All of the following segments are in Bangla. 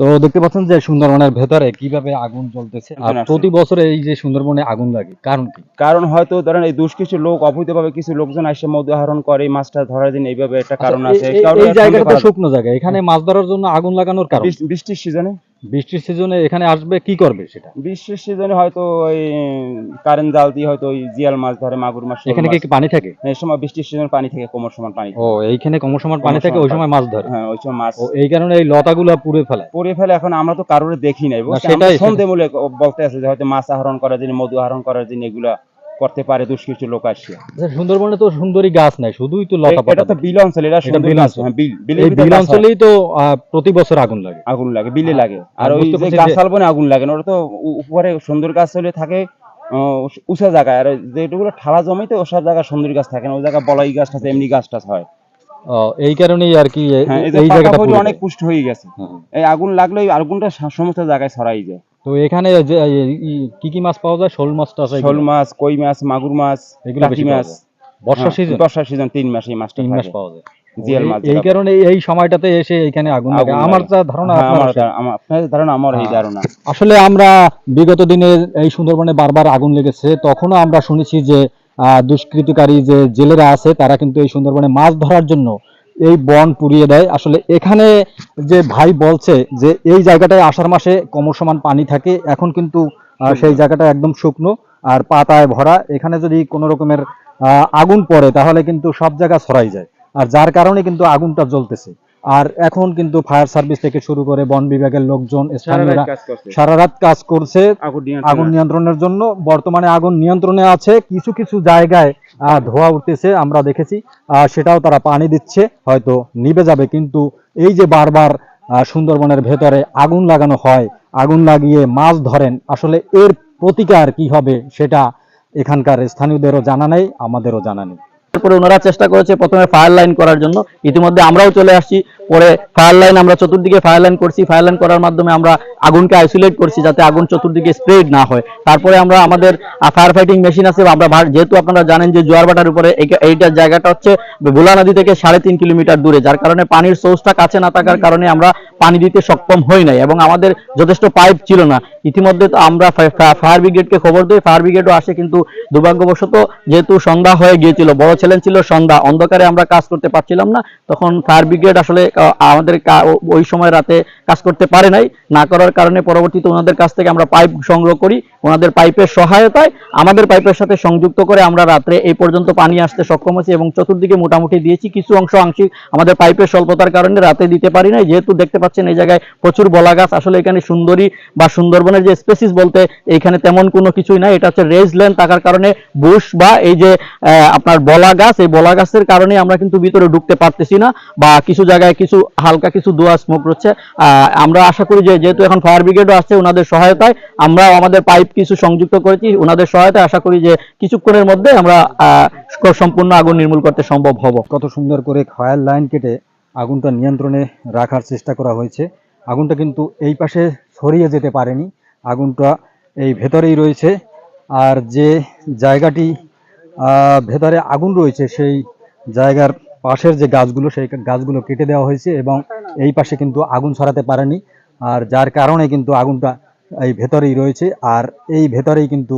তো দেখতে পাচ্ছেন যে সুন্দরবনের ভেতরে কীভাবে আগুন জ্বলতেছে আর প্রতি বছরে এই যে সুন্দরবনে আগুন লাগে কারণ কি? কারণ হয়তো ধরেন এই দুষ কিছু লোক অবৈধভাবে কিছু লোকজন আসে মধু আহরণ করে এই মাছটা ধরার দিন এইভাবে একটা কারণ আচ্ছা, আছে। এই- এই এই- কারণে এই আর জায়গাটা তো শুকনো জায়গা এখানে মাছ ধরার জন্য আগুন লাগানোর কারণ? বৃষ্টির সিজনে? বৃষ্টির সিজনে এখানে আসবে কি করবে সেটা? বৃষ্টির সিজনে হয়তো ওই কারেন্ট জাল দিয়ে হয়তো ওই জিয়াল মাছ ধরে মাগুর মাছ এখানে কি পানি থাকে? এই সময় বৃষ্টির সিজনে পানি থেকে কোমর সমান পানি ও এইখানে কমসমান পানি থাকে ওই সময় মাছ ধরে? হ্যাঁ ওই সময় মাছ ও এই কারণে এই লতাগুলা পুড়ে ফেলায় পরে ফেলে এখন আমরা তো কারোর দেখি নাই? সেটাই, সেটাই। সন্দেহ মূলে বলতে আছে যে হয়তো মাছ আহরণ করার জন্য মধু আহরণ করার জন্য এগুলা করতে পারে দুষ কিছু লোক আসছে। আচ্ছা, সুন্দরবনে তো সুন্দরী গাছ নাই শুধুই তো লতা এটা পাতা। তো বিল অঞ্চল এটা সুন্দর বিল গাছ, অঞ্চল। হ্যাঁ, বিল বিলের এই ভিতরে বিল গাছ হয়। অঞ্চলেই তো আহ, প্রতি বছর আগুন লাগে। আগুন লাগে বিলে লাগে। আর আর ওই বুঝতে যে পারছি গাছ যে- আগুন লাগে না ওটা তো উ- উপরে সুন্দর গাছ হলে থাকে উঁচা জায়গায় আর যেগুলো ঠালা জমিতে ওসব জায়গায় সুন্দর গাছ থাকে না ওই জায়গায় বলাই গাছ আছে এমনি গাছ টাছ হয়। ও, এই কারণেই আর কি হ্যাঁ এই জায়গাটা অনেক। পুষ্ট হয়ে গেছে। হ্যাঁ। এই আগুন লাগলে আগুনটা সমস্ত জায়গায় ছড়াই যায়। তো এখানে যে কি কি মাছ পাওয়া যায়? শোল মাছটা আছে শোল মাছ কই মাছ মাগুর মাছ এগুলো মাছ। বর্ষা হ্যাঁ, সিজন বর্ষার সিজন তিন মাস এই মাছটা তিন মাস পাওয়া যায়। জিয়াল মাছ এই-। কারণে এই সময়টাতে এসে এখানে আগুন লাগে। আমার যা ধারণা হ্যাঁ, আমার। ধারণা- আমার- আপনার ধারণা আমার এই। ধারণা। আসলে আমরা বিগত দিনে এই সুন্দরবনে বারবার আগুন লেগেছে। তখনও আমরা শুনেছি যে দুষ্কৃতকারী যে জেলেরা আছে তারা কিন্তু এই সুন্দরবনে মাছ ধরার জন্য এই বন পুড়িয়ে দেয়। আসলে এখানে যে ভাই বলছে যে এই জায়গাটায় আষাঢ় মাসে কমসমান পানি থাকে এখন কিন্তু সেই জায়গাটা একদম শুকনো আর পাতায় ভরা। এখানে যদি কোনো রকমের আহ, আগুন পড়ে তাহলে কিন্তু সব জায়গা ছড়াই যায়। আর যার কারণে কিন্তু আগুনটা জ্বলতেছে। আর এখন কিন্তু ফায়ার সার্ভিস থেকে শুরু করে বন বিভাগের লোকজন স্থানীয়রা সারা রাত কাজ করছে আগুন নিয়ন্ত্রণের জন্য। বর্তমানে আগুন নিয়ন্ত্রণে আছে। কিছু কিছু জায়গায় আহ, ধোঁয়া উঠতেছে আমরা দেখেছি। আহ, সেটাও তারা পানি দিচ্ছে হয়তো নিভে যাবে। কিন্তু এই যে বারবার সুন্দরবনের ভেতরে আগুন লাগানো হয় আগুন লাগিয়ে মাছ ধরেন আসলে এর প্রতিকার কি হবে সেটা এখানকার স্থানীয়দেরও জানা নেই আমাদেরও জানা নেই। তারপরে ওনারা চেষ্টা করেছে প্রথমে ফায়ার লাইন করার জন্য। ইতিমধ্যে আমরাও চলে আসছি। পরে ফায়ার লাইন আমরা চতুর্দিকে ফায়ার লাইন করছি। ফায়ার লাইন করার মাধ্যমে আমরা আগুনকে আইসোলেট করছি যাতে আগুন চতুর্দিকে স্প্রেড না হয়। তারপরে আমরা আমাদের ফায়ার ফাইটিং মেশিন আছে, আমরা যেহেতু আপনারা জানেন যে জোয়ারবাটার উপরে এই- এইটার জায়গাটা হচ্ছে ভোলা নদী থেকে সাড়ে তিন কিলোমিটার দূরে, যার কারণে পানির সোর্সটা কাছে না থাকার কারণে আমরা পানি দিতে সক্ষম হই নাই এবং আমাদের যথেষ্ট পাইপ ছিল না। ইতিমধ্যে আমরা ফায়ার ব্রিগেডকে খবর দিই ফায়ার ব্রিগেডও আসে কিন্তু দুর্ভাগ্যবশত যেহেতু সন্ধ্যা হয়ে গিয়েছিল, বড় চ্যালেঞ্জ ছিল সন্ধ্যা, অন্ধকারে আমরা কাজ করতে পারছিলাম না, তখন ফায়ার ব্রিগেড আসলে আমাদের ওই সময় রাতে কাজ করতে পারে নাই। না করার কারণে পরবর্তীতে ওনাদের কাছ থেকে আমরা পাইপ সংগ্রহ করি। ওনাদের পাইপের সহায়তায় আমাদের পাইপের সাথে সংযুক্ত করে আমরা রাত্রে এই পর্যন্ত পানি আসতে সক্ষম হয়েছি এবং চতুর্দিকে মোটামুটি দিয়েছি। কিছু অংশ আংশিক আমাদের পাইপের স্বল্পতার কারণে রাতে দিতে পারি নাই। যেহেতু দেখতে পাচ্ছেন এই জায়গায় প্রচুর বলা গাছ আসলে এখানে সুন্দরী বা সুন্দরবনের যে স্পেসিস বলতে এখানে তেমন কোনো কিছুই নাই। এটা হচ্ছে রেজ ল্যান্ড থাকার কারণে বুশ বা এই যে আপনার বলা গাছ এই বলা গাছের কারণে আমরা কিন্তু ভিতরে ঢুকতে পারতেছি না বা কিছু জায়গায় কিছু হালকা কিছু দোয়া স্মোক রচ্ছে আমরা আশা করি যে, যেহেতু এখন ফায়ার ব্রিগেডও আসছে ওনাদের সহায়তায় আমরাও আমাদের পাইপ কিছু সংযুক্ত করেছি। ওনাদের সহায়তায় আশা করি যে, কিছুক্ষণের মধ্যে আমরা সম্পূর্ণ আগুন নির্মূল করতে সম্ভব হব। কত সুন্দর করে ফায়ার লাইন কেটে আগুনটা নিয়ন্ত্রণে রাখার চেষ্টা করা হয়েছে। আগুনটা কিন্তু এই পাশে ছড়িয়ে যেতে পারেনি। আগুনটা এই ভেতরেই রয়েছে। আর যে জায়গাটি ভেতরে আগুন রয়েছে, সেই জায়গার পাশের যে গাছগুলো, সেই গাছগুলো কেটে দেওয়া হয়েছে এবং এই পাশে কিন্তু আগুন ছড়াতে পারেনি। আর যার কারণে কিন্তু আগুনটা এই ভেতরেই রয়েছে। আর এই ভেতরেই কিন্তু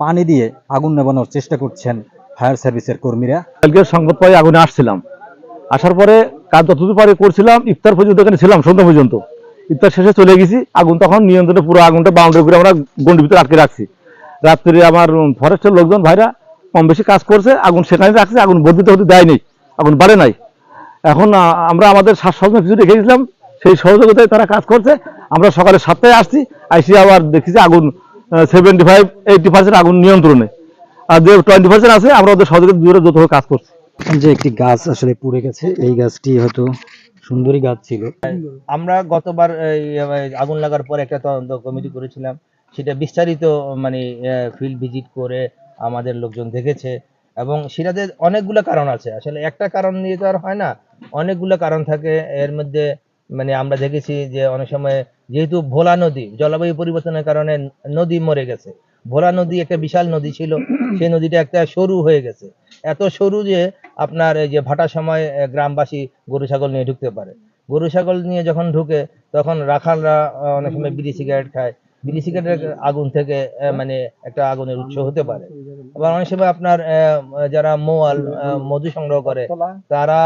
পানি দিয়ে আগুন নেবানোর চেষ্টা করছেন ফায়ার সার্ভিসের কর্মীরা। কালকে সংবাদ পাই আগুনে আসছিলাম। আসার পরে কাজ যতদূর পারে করছিলাম, ইফতার পর্যন্ত এখানে ছিলাম, সন্ধ্যা পর্যন্ত। ইফতার শেষে চলে গেছি, আগুন তখন নিয়ন্ত্রণে পুরো আগুনটা বাউন্ডারি করে আমরা গন্ডির ভিতরে আটকে রাখছি। রাত্রে আমার ফরেস্টের লোকজন ভাইরা কম বেশি কাজ করছে, আগুন সেখানে রাখছে, আগুন বর্ধিত হতে দেয় নাই আগুন বাড়ে নাই। এখন আমরা আমাদের শ্বাস সহযোগ কিছু রেখে দিয়েছিলাম সেই সহযোগিতায় তারা কাজ করছে। আমরা সকালে সাতটায় আসছি আইসি আবার দেখছি যে আগুন সেভেন্টি ফাইভ এইটি পার্সেন্ট আগুন নিয়ন্ত্রণে। আর যে টোয়েন্টি পার্সেন্ট আছে আমরা ওদের সহযোগিতা দূরে যৌথভাবে কাজ করছি। যে একটি গাছ আসলে পুড়ে গেছে এই গাছটি হয়তো সুন্দরী গাছ ছিল। আমরা গতবার আগুন লাগার পর একটা তদন্ত কমিটি করেছিলাম। সেটা বিস্তারিত মানে ফিল্ড ভিজিট করে আমাদের লোকজন দেখেছে। এবং সেটাতে অনেকগুলো কারণ আছে। আসলে একটা কারণ নিয়ে তো আর হয় না, অনেকগুলো কারণ থাকে। এর মধ্যে মানে আমরা দেখেছি যে অনেক সময় যেহেতু ভোলা নদী, জলবায়ু পরিবর্তনের কারণে নদী মরে গেছে। ভোলা নদী একটা বিশাল নদী ছিল, সেই নদীটা একটা সরু হয়ে গেছে। এত সরু যে আপনার এই যে ভাটার সময় গ্রামবাসী গরু ছাগল নিয়ে ঢুকতে পারে। গরু ছাগল নিয়ে যখন ঢুকে, তখন রাখালরা অনেক সময় বিড়ি সিগারেট খায়। বিড়ি আগুন থেকে মানে একটা আগুনের উৎস হতে পারে। আবার অনেক সময় আপনার যারা মোয়াল মধু সংগ্রহ করে তারা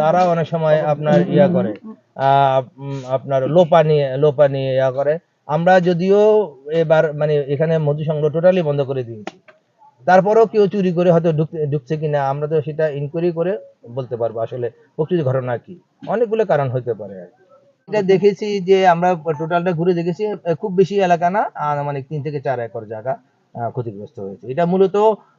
তারা অনেক সময় আপনার ইয়া করে আপনার লোপা নিয়ে লোপা নিয়ে ইয়া করে। আমরা যদিও এবার মানে এখানে মধু সংগ্রহ টোটালি বন্ধ করে দিয়েছি। তারপরেও কেউ চুরি করে হয়তো ঢুকছে কিনা আমরা তো সেটা ইনকোয়ারি করে বলতে পারব আসলে প্রকৃত ঘটনা কি। অনেকগুলো কারণ হতে পারে আর কি। এটা দেখেছি যে আমরা টোটালটা ঘুরে দেখেছি খুব বেশি এলাকা না মানে তিন থেকে চার একর জায়গা ক্ষতিগ্রস্ত হয়েছে। এটা মূলত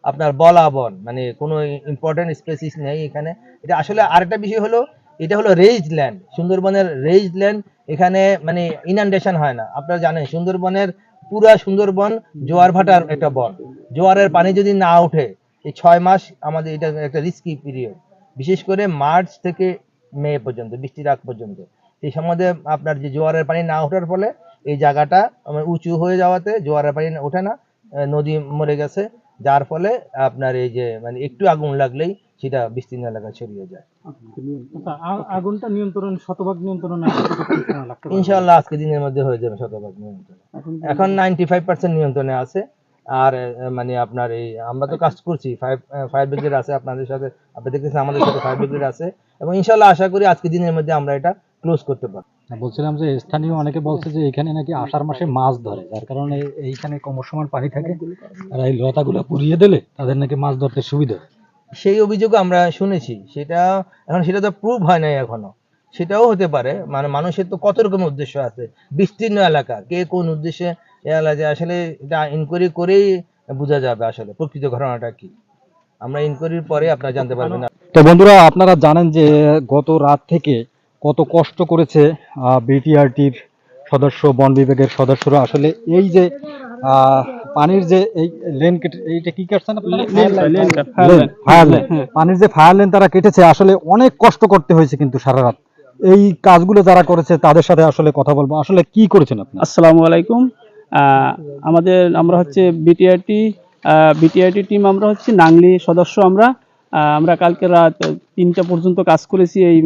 আপনার বলা বন মানে কোনো ইম্পর্টেন্ট স্পেসিস নেই এখানে। এটা আসলে আরেকটা বিষয় হলো, এটা হলো রেজড ল্যান্ড সুন্দরবনের রেজড ল্যান্ড এখানে মানে ইনান্ডেশন হয় না। আপনারা জানেন, সুন্দরবনের পুরা সুন্দরবন জোয়ার ভাটার একটা বন। জোয়ারের পানি যদি না ওঠে, এই ছয় মাস আমাদের এটা একটা রিস্কি পিরিয়ড বিশেষ করে মার্চ থেকে মে পর্যন্ত, বৃষ্টির আগ পর্যন্ত। এই সময় আপনার যে জোয়ারের পানি না ওঠার ফলে এই জায়গাটা আমার উঁচু হয়ে যাওয়াতে জোয়ারের পানি ওঠে না নদী মরে গেছে। যার ফলে আপনার এই যে মানে একটু আগুন লাগলেই সেটা বিস্তীর্ণ এলাকায় ছড়িয়ে যায়। আচ্ছা, আগুনটা নিয়ন্ত্রণ শতভাগ নিয়ন্ত্রণ ইনশাআল্লাহ আজকে দিনের মধ্যে হয়ে যাবে শতভাগ নিয়ন্ত্রণ। এখন নাইনটি ফাইভ পার্সেন্ট নিয়ন্ত্রণে আছে। আর মানে আপনার এই আমরা তো কাজ করছি ফায়ার ফায়ার ব্রিগেড আছে আপনাদের সাথে আপনি দেখতেছেন আমাদের সাথে ফায়ার ব্রিগেড আছে। এবং ইনশাআল্লাহ আশা করি আজকে দিনের মধ্যে আমরা এটা ক্লোজ করতে পারব। বলছিলাম যে স্থানীয় অনেকে বলছে যে এখানে নাকি আষাঢ় মাসে মাছ ধরে যার কারণে এইখানে কমসমান পানি থাকে আর এই লতাগুলো পুড়িয়ে দিলে তাদের নাকি মাছ ধরতে সুবিধা সেই অভিযোগ আমরা শুনেছি। সেটা এখন সেটা তো প্রুভ হয় নাই এখনও। সেটাও হতে পারে। মানে মানুষের তো কত রকম উদ্দেশ্য আছে? বিস্তীর্ণ এলাকা। কে কোন উদ্দেশ্যে এ এলাকায় আসলে এটা ইনকোয়ারি করেই বোঝা যাবে আসলে প্রকৃত ঘটনাটা কি। আমরা ইনকোয়ারির পরে আপনারা জানতে পারবেন। তো বন্ধুরা আপনারা জানেন যে গত রাত থেকে কত কষ্ট করেছে বিটিআরটির সদস্য বন বিভাগের সদস্যরা। আসলে এই যে পানির যে এই লেন কেটে এইটা কি ফায়ার লেন। পানির যে ফায়ার লেন তারা কেটেছে আসলে অনেক কষ্ট করতে হয়েছে কিন্তু সারা রাত। এই কাজগুলো যারা করেছে তাদের সাথে আসলে কথা বলব। আসলে কি করেছেন আপনি? আসসালামু আলাইকুম। আহ, আমাদের আমরা হচ্ছে বিটিআরটি বিটিআরটি টিম আমরা হচ্ছে নাংলি সদস্য আমরা। আহ, আমরা কালকে রাত তিনটা পর্যন্ত কাজ করেছি এই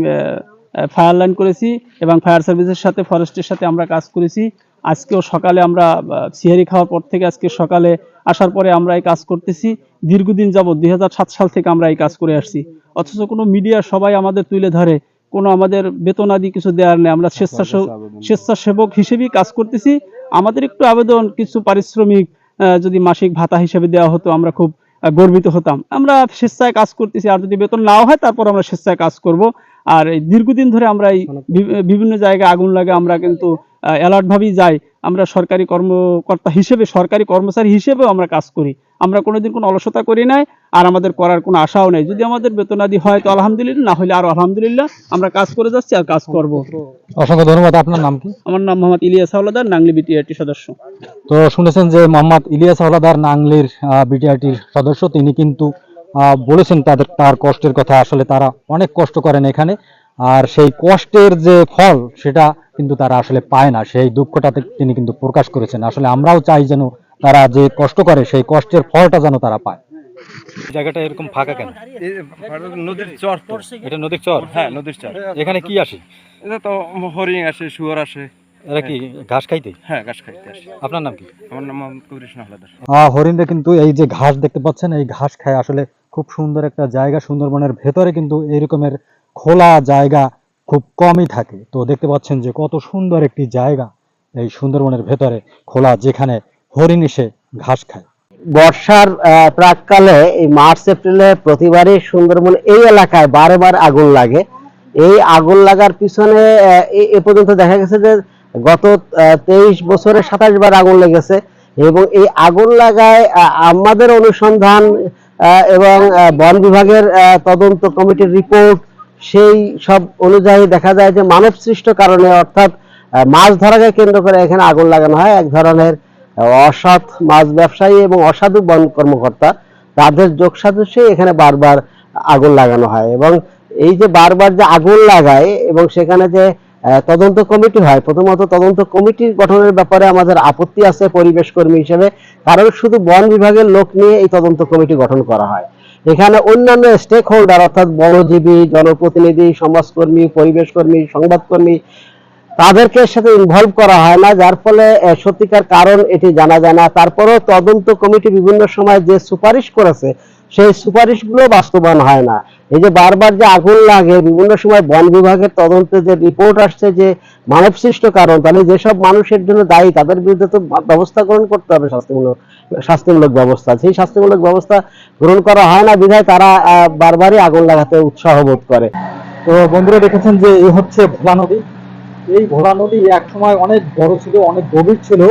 ফায়ার লাইন করেছি এবং ফায়ার সার্ভিসের সাথে ফরেস্টের সাথে আমরা কাজ করেছি। আজকেও সকালে আমরা সিহারি খাওয়ার পর থেকে আজকে সকালে আসার পরে আমরা এই কাজ করতেছি। দীর্ঘদিন যাবৎ দুই সাল থেকে আমরা এই কাজ করে আসছি। অথচ কোনো মিডিয়া সবাই আমাদের তুলে ধরে। কোনো আমাদের বেতন আদি কিছু দেওয়ার নেই। আমরা স্বেচ্ছাসেবক স্বেচ্ছাসেবক হিসেবেই কাজ করতেছি। আমাদের একটু আবেদন কিছু পারিশ্রমিক আহ, যদি মাসিক ভাতা হিসেবে দেওয়া হতো আমরা খুব গর্বিত হতাম। আমরা স্বেচ্ছায় কাজ করতেছি আর যদি বেতন নাও হয় তারপর আমরা স্বেচ্ছায় কাজ করব। আর এই দীর্ঘদিন ধরে আমরা এই বিভিন্ন জায়গায় আগুন লাগে আমরা কিন্তু অ্যালার্ট ভাবেই যাই। আমরা সরকারি কর্মকর্তা হিসেবে সরকারি কর্মচারী হিসেবেও আমরা কাজ করি। আমরা কোনোদিন কোনো অলসতা করি নাই আর আমাদের করার কোনো আশাও নেই। যদি আমাদের বেতনাদি হয় তো আলহামদুলিল্লাহ না হলে আরও আলহামদুলিল্লাহ আমরা কাজ করে যাচ্ছি আর কাজ করব। অসংখ্য ধন্যবাদ। আপনার নাম কি? আমার নাম মোহাম্মদ ইলিয়াস হাওলাদার নাংলি বিটিআরটি সদস্য। তো শুনেছেন যে মোহাম্মদ ইলিয়াস হাওলাদার নাংলির বিটিআরটির সদস্য। তিনি কিন্তু বলেছেন তাদের তার কষ্টের কথা। আসলে তারা অনেক কষ্ট করেন এখানে। আর সেই কষ্টের যে ফল সেটা কিন্তু তারা আসলে পায় না। সেই দুঃখটা তে- তিনি কিন্তু প্রকাশ করেছেন। আসলে আমরাও চাই যেন তারা যে কষ্ট করে সেই কষ্টের ফলটা যেন তারা পায়। জায়গাটা এরকম ফাঁকা কেন? নদীর চর এটা নদীর চর? হ্যাঁ নদীর চর। এখানে কি আসে? এটা তো হরিণ আসে শুয়োর আসে। এরা কি ঘাস খাইতে? হ্যাঁ ঘাস খাইতে আসে। আপনার নাম কি? আমার নাম কৃষ্ণ হালাদার। হরিণরা কিন্তু এই যে ঘাস দেখতে পাচ্ছেন এই ঘাস খায় আসলে খুব সুন্দর একটা জায়গা সুন্দরবনের ভেতরে কিন্তু এই রকমের খোলা জায়গা খুব কমই থাকে। তো দেখতে পাচ্ছেন যে কত সুন্দর একটি জায়গা এই সুন্দরবনের ভেতরে খোলা যেখানে হরিণ এসে ঘাস খায়। বর্ষার প্রাককালে এই মার্চ এপ্রিলে প্রতিবারই সুন্দরবন এই এলাকায় বারবার আগুন লাগে। এই আগুন লাগার পিছনে এ- পর্যন্ত দেখা গেছে যে গত তেইশ বছরে সাতাশ বার আগুন লেগেছে এবং এই আগুন লাগায় আমাদের অনুসন্ধান এবং বন বিভাগের তদন্ত কমিটির রিপোর্ট সেই সব অনুযায়ী দেখা যায় যে মানব সৃষ্ট কারণে অর্থাৎ মাছ ধরাকে কেন্দ্র করে এখানে আগুন লাগানো হয়। এক ধরনের অসৎ মাছ ব্যবসায়ী এবং অসাধু বন কর্মকর্তা, তাদের যোগ সাদৃশ্যে এখানে বারবার আগুন লাগানো হয় এবং এই যে বারবার যে আগুন লাগায় এবং সেখানে যে তদন্ত কমিটি হয়, প্রথমত তদন্ত কমিটি গঠনের ব্যাপারে আমাদের আপত্তি আছে পরিবেশ কর্মী হিসেবে, কারণ শুধু বন বিভাগের লোক নিয়ে এই তদন্ত কমিটি গঠন করা হয়। এখানে অন্যান্য স্টেক হোল্ডার অর্থাৎ বনজীবী, জনপ্রতিনিধি, সমাজকর্মী, পরিবেশ কর্মী, সংবাদকর্মী তাদেরকে সাথে ইনভলভ করা হয় না, যার ফলে সত্যিকার কারণ এটি জানা যায় না। তারপরেও তদন্ত কমিটি বিভিন্ন সময় যে সুপারিশ করেছে, সেই সুপারিশগুলো বাস্তবায়ন হয় না। এই যে বারবার যে আগুন লাগে, বিভিন্ন সময় বন বিভাগের তদন্তে যে রিপোর্ট আসছে যে মানব সৃষ্ট কারণ, তাহলে যেসব মানুষের জন্য দায়ী, তাদের বিরুদ্ধে তো ব্যবস্থা গ্রহণ করতে হবে শাস্তিমূলক শাস্তিমূলক ব্যবস্থা। সেই শাস্তিমূলক ব্যবস্থা গ্রহণ করা হয় না বিধায় তারা বারবারই আগুন লাগাতে উৎসাহ বোধ করে। তো বন্ধুরা দেখেছেন যে এই হচ্ছে ভোলা নদী। এই ভোলা নদী এক সময় অনেক বড় ছিল, অনেক গভীর ছিল,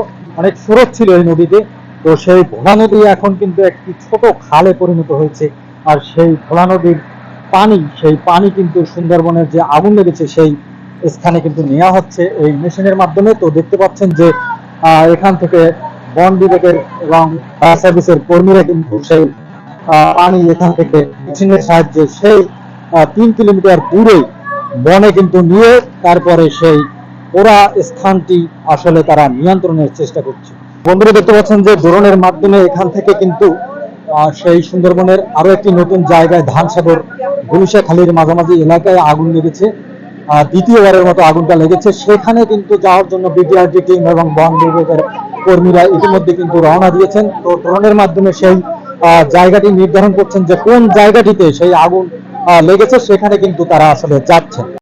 অনেক স্রোত ছিল এই নদীতে। তো সেই ভোলা নদী এখন কিন্তু একটি ছোট খালে পরিণত হয়েছে। আর সেই ভোলা নদীর পানি, সেই পানি কিন্তু সুন্দরবনের যে আগুন লেগেছে, সেই স্থানে কিন্তু নেওয়া হচ্ছে এই মেশিনের মাধ্যমে। তো দেখতে পাচ্ছেন যে এখান থেকে বন বিভাগের এবং ফায়ার সার্ভিসের কর্মীরা কিন্তু সেই পানি এখান থেকে মেশিনের সাহায্যে সেই তিন কিলোমিটার দূরে বনে কিন্তু নিয়ে তারপরে সেই ওরা স্থানটি আসলে তারা নিয়ন্ত্রণের চেষ্টা করছে। বন্ধুরা, দেখতে পাচ্ছেন যে ড্রোনের মাধ্যমে এখান থেকে কিন্তু সেই সুন্দরবনের আরও একটি নতুন জায়গায় ধানসাগর, গুলিশাখালীর মাঝামাঝি এলাকায় আগুন লেগেছে। দ্বিতীয়বারের মতো আগুনটা লেগেছে। সেখানে কিন্তু যাওয়ার জন্য বিটিআরটি টিম এবং বন বিভাগের কর্মীরা ইতিমধ্যে কিন্তু রওনা দিয়েছেন। তো ড্রোনের মাধ্যমে সেই জায়গাটি নির্ধারণ করছেন যে কোন জায়গাটিতে সেই আগুন লেগেছে সেখানে কিন্তু তারা আসলে যাচ্ছেন।